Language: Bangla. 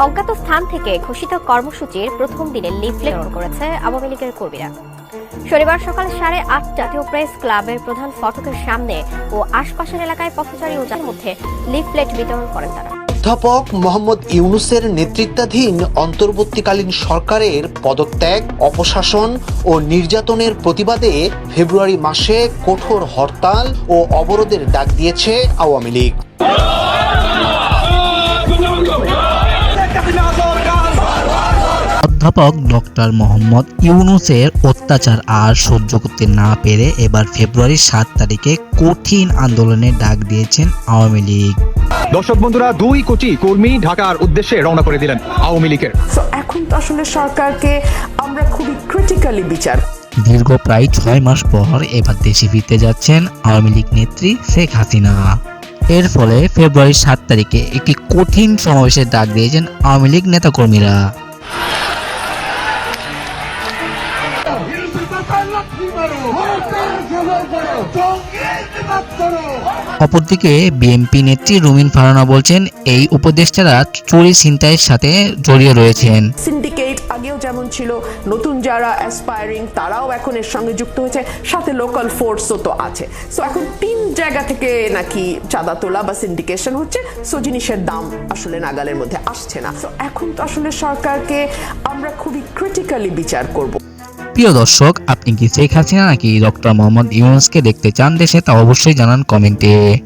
অজ্ঞাত স্থান থেকে ঘোষিত কর্মসূচির প্রথম দিনে লিফলেট করেছে আওয়ামী লীগের কর্মীরা। শনিবার সকাল সাড়ে আট জাতীয় প্রেস ক্লাবের প্রধান ফটকের সামনে ও আশপাশের এলাকায় পথচারী ও মধ্যে লিফলেট বিতরণ করেন তারা। অধ্যাপক মোহাম্মদ ইউনুসের নেতৃত্বাধীন অন্তর্বর্তীকালীন সরকারের পদত্যাগ, অপশাসন ও নির্যাতনের প্রতিবাদে ফেব্রুয়ারি মাসে কঠোর হরতাল ও অবরোধের ডাক দিয়েছে আওয়ামী লীগ। অধ্যাপক ডক্টর মোহাম্মদ ইউনুসের অত্যাচার আর সহ্য করতে না পেরে এবার ফেব্রুয়ারির সাত তারিখে কঠিন আন্দোলনের ডাক দিয়েছেন আওয়ামী লীগ। দর্শক বন্ধুরা দুই কোটি কর্মী ঢাকার উদ্দেশ্যে রওনা করে দিলেন আওয়ামী লীগের। এখন তো আসলে সরকারকে আমরা খুবই ক্রিটিক্যালি বিচার। দীর্ঘ প্রায় ছয় মাস পর এবার দেশে ফিরতে যাচ্ছেন আওয়ামী লীগ নেত্রী শেখ হাসিনা। এর ফলে ফেব্রুয়ারির সাত তারিখে একটি কঠিন সমাবেশের ডাক দিয়েছেন আওয়ামী লীগ নেতাকর্মীরা। অপরদিকে বিএনপি নেত্রী রুমিন ফারানা বলছেন, এই উপদেষ্টারা চুরি ছিনতাইয়ের সাথে জড়িয়ে রয়েছেন। সিন্ডিকেট আগেও যেমন ছিল, নতুন যারা অ্যাসপায়ারিং তারাও এখন এর সঙ্গে যুক্ত হয়েছে, সাথে লোকাল ফোর্সও তো আছে। সো এখন তিন জায়গা থেকে নাকি চাঁদা তোলা বা সিন্ডিকেশন হচ্ছে সো জিনিসের দাম আসলে নাগালের মধ্যে আসছে না। এখন তো আসলে সরকারকে আমরা খুবই ক্রিটিক্যালি বিচার করব। প্রিয় দর্শক, আপনি কি শেখ হাসিনা নাকি ডক্টর মোহাম্মদ ইউনুসকে দেখতে চান দেশে? তা অবশ্যই জানান কমেন্টে।